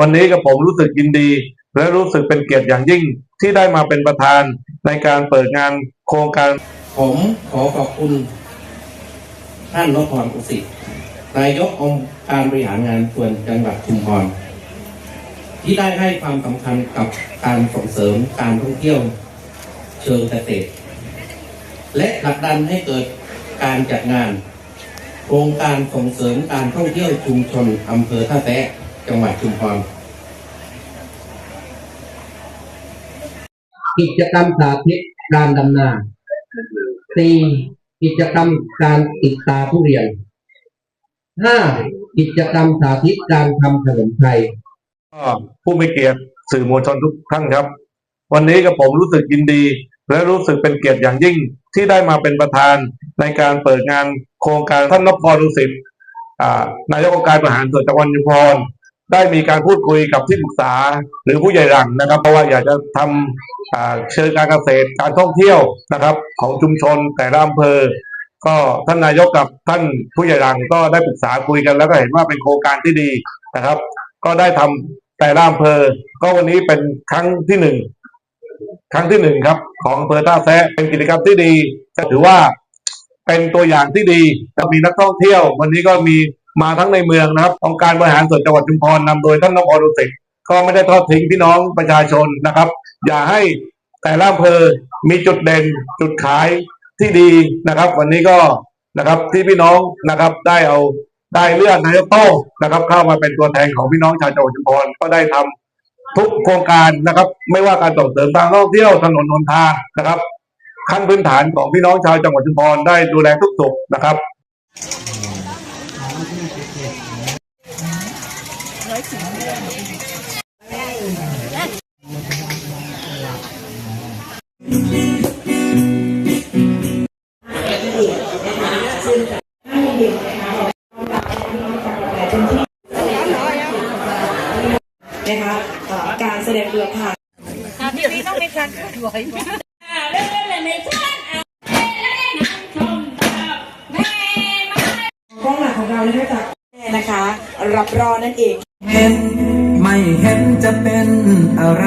วันนี้กับผมรู้สึกยินดี และรู้สึกเป็นเกียรติอย่างยิ่งที่ได้มาเป็นประธานในการเปิดงานโครงการ ผมขอขอบคุณ ท่านนพพรกุศิษฐ์นายกองค์การบริหารงานส่วนจังหวัดชุมพร ที่ได้ให้ความสำคัญกับการส่งเสริมการท่องเที่ยวเชิงเกษตร และผลักดันให้เกิดการจัดงาน โครงการส่งเสริมการท่องเที่ยวชุมชนอำเภอท่าแซะจังหวัดชุมพรกิจกรรมสาธิตการดำนาสี่กิจกรรมการติดตาทุเรียนห้ากิจกรรมสาธิตการทำขนมไทย ผู้มีเกียรติสื่อมวลชนทุกท่านครับ วันนี้กับผมรู้สึกยินดี และรู้สึกเป็นเกียรติอย่างยิ่งที่ได้มาเป็นประธานในการเปิดงานโครงการท่านนพพรดุสิตนายกองค์การบริหารส่วนจังหวัดชุพรได้มีการพูดคุยกับที่ปรึกษาหรือผู้ใหญ่หลังนะครับ เพราะว่าอยากจะทำอ่าเชิงการเกษตรการท่องเที่ยวนะครับ ของชุมชนแต่ละอำเภอ ก็ท่านนายกกับท่านผู้ใหญ่หลังก็ได้ปรึกษาคุยกันแล้วก็เห็นว่าเป็นโครงการที่ดีนะครับ ก็ได้ทำ แต่ละอำเภอก็วันนี้เป็นครั้งที่หนึ่งครั้งที่หนึ่งครับ ของอำเภอท่าแซะเป็นกิจกรรมที่ดีจะถือว่าเป็นตัวอย่างที่ดีจะมีนักท่องเที่ยว วันนี้ก็มีมาทั้งในเมืองนะครับองค์การบริหารส่วนจังหวัดชุมพรนำโดยท่านนพรุสิ์ก็ไม่ได้ทอดทิ้งพี่น้องประชาชนนะครับ อย่าให้แต่ละอำเภอมีจุดเด่นจุดขายที่ดีนะครับ วันนี้ก็นะครับที่พี่น้องนะครับได้เอา ได้เลือกนายกโต้นะครับ เข้ามาเป็นตัวแทนของพี่น้องชาวจังหวัดชุมพรก็ได้ทำทุกโครงการนะครับ ไม่ว่าการส่งเสริมทางท่องเที่ยวถนนหนทางนะครับ ขั้นพื้นฐานของพี่น้องชาวจังหวัดชุมพรได้ดูแลทุกสุขนะครับ นะคะเอ่อการแสดงเรือพายพี่พี่ต้องมีการเคลื่อนไหวไหมกล้องหลักของเรานะคะจากนะคะ รับรองนั่นเองเห็นไม่เห็นจะเป็นอะไร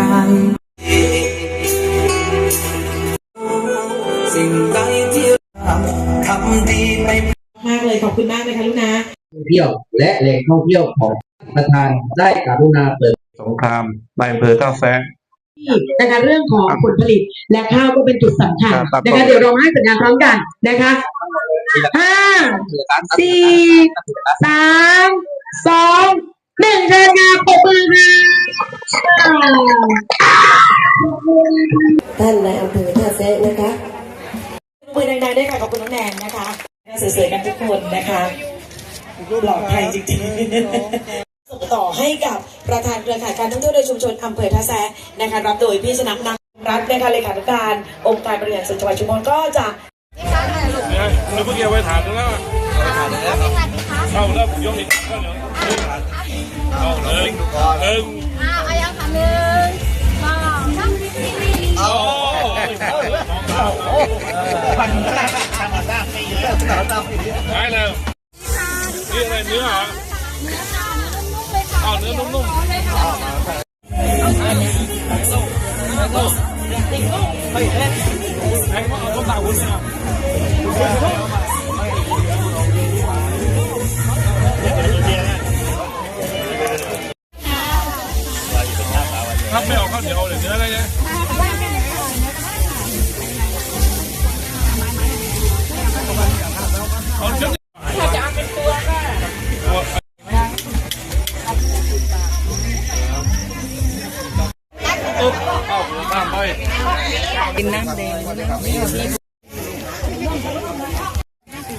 สิ่งใดที่ทำทำดีไปมากเลยขอบคุณมากเลยค่ะลูกนะท่องเที่ยวและแหล่งท่องเที่ยวของประธานได้กรุณาเปิด สงครามในอำเภอท่าแซะ นะคะเรื่องของผลผลิตและข้าวก็เป็นจุดสำคัญครับนะคะเดี๋ยวเราให้สัญญาณพร้อมกันนะคะห้าสี่สามสองหนึ่งเชิญค่ะปรบมือค่ะท่านในอำเภอท่าแซะนะคะ มือดังๆด้วยค่ะขอบคุณน้องแนนนะคะสวยๆกันทุกคนนะคะปลอดภัยจริงๆ ส่งต่อให้กับ ประธานเครือข่ายการท่องเที่ยวโดยชุมชนอำเภอท่าแซะนะคะรับโดยพี่ชนะนักรัฐนะคะเลขาธิการ องค์การบริหารส่วนจังหวัดชุมพรก็จะเราเพิ่งเอาไว้ถามแล้วเข้าแล้วยกอีกเข้าเลยหนึ่งอ่าเอายังค่ะหนึ่งสองสามสี่โอ้ได้แล้วนี่อะไรเนื้อเหรอเนื้อปลาเนื้อนุ่ม ๆเล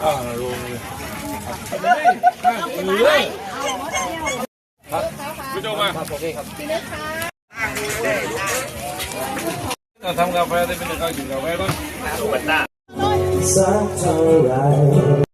อ่าลงเลยเลยพี่โจมาครับโอเคครับทำกาแฟได้เป็นการกินกาแฟก่อนสักเท่าไร